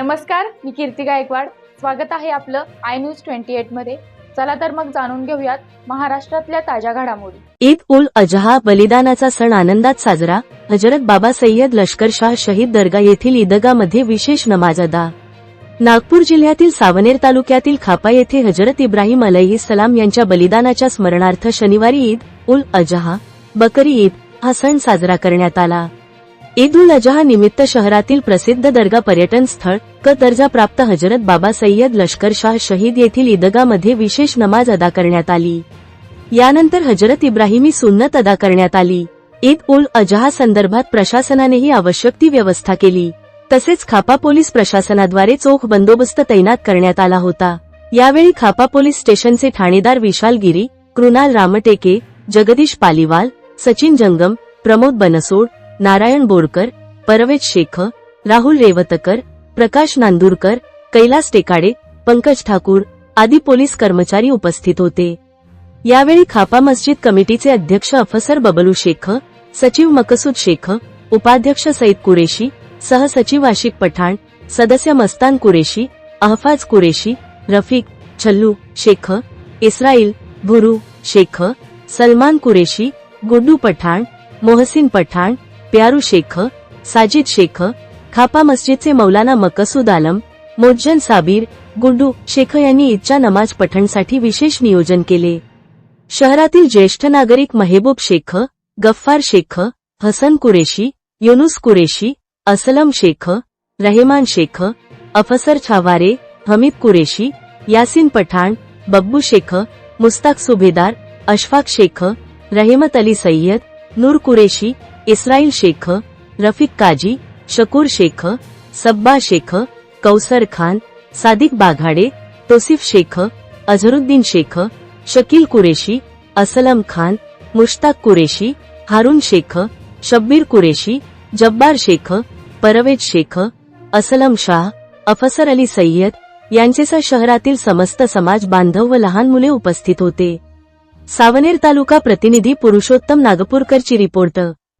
नमस्कार मी कीर्ती गायकवाड. स्वागत आहे आपलं आय न्यूज ट्वेंटी एटमध्ये. चला तर मग जाणून घेऊयात महाराष्ट्रातल्या ताज्या घडामोडी. ईद उल अजहा बलिदानाचा सण आनंदात साजरा. हजरत बाबा सय्यद लष्करशाह शहीद दर्गा येथील ईदगामध्ये विशेष नमाज अदा. नागपूर जिल्ह्यातील सावनेर तालुक्यातील खापा येथे हजरत इब्राहिम अलही सलाम यांच्या बलिदानाच्या स्मरणार्थ शनिवारी ईद उल अजहा बकरी ईद हा सण साजरा करण्यात आला. ईद उल अजहा निमित्त शहरातील प्रसिद्ध दर्गा पर्यटन स्थळ क दर्जा प्राप्त हजरत बाबा सय्यद लष्करशाह शहीद येथील ईदगामध्ये विशेष नमाज अदा करण्यात आली. यानंतर हजरत इब्राहिमी सुन्नत अदा करण्यात आली. ईद उल अजहा संदर्भात प्रशासनानेही आवश्यक ती व्यवस्था केली. तसेच खापा पोलीस प्रशासनाद्वारे चोख बंदोबस्त तैनात करण्यात आला होता. यावेळी खापा पोलीस स्टेशनचे ठाणेदार विशाल गिरी कृणाल रामटेके जगदीश पालिवाल सचिन जंगम प्रमोद बनसोड नारायण बोरकर परवेज शेख राहुल रेवतकर प्रकाश नांदूरकर कैलास टेकाडे पंकज ठाकूर आदी पोलीस कर्मचारी उपस्थित होते. यावेळी खापा मस्जिद कमिटीचे अध्यक्ष अफसर बबलू शेख सचिव मकसूद शेख उपाध्यक्ष सईद कुरेशी सहसचिव आशिक पठाण सदस्य मस्तान कुरेशी अहफाज कुरेशी रफीक छल्लू शेख इस्राईल भुरू शेख सलमान कुरेशी गुड्डू पठाण मोहसिन पठाण प्यारू शेख साजिद शेख खापा मस्जिदचे मौलाना मकसूद आलम मोज्जन साबीर गुड्डू शेख यांनी ईदच्या नमाज पठणसाठी विशेष नियोजन केले. शहरातील ज्येष्ठ नागरिक महेबूब शेख गफ्फार शेख हसन कुरेशी युनुस कुरेशी असलम शेख रहेमान शेख अफसर छावारे हमीद कुरेशी यासिन पठाण बब्बू शेख मुस्ताक सुभेदार अशफाक शेख रहेमत अली सय्यद नूर कुरेशी इस्राईल शेख रफिक काजी शकूर शेख सब्बा शेख कौसर खान सादिक बाघाडे तोसिफ शेख अझरुद्दीन शेख शकील कुरेशी असलम खान मुश्ताक कुरेशी हारून शेख शब्बीर कुरेशी जब्बार शेख परवेज शेख असलम शाह अफसर अली सय्यद यांचेसह शहरातील समस्त समाज बांधव व लहान मुले उपस्थित होते. सावनेर तालुका प्रतिनिधी पुरुषोत्तम नागपूरकरची रिपोर्ट.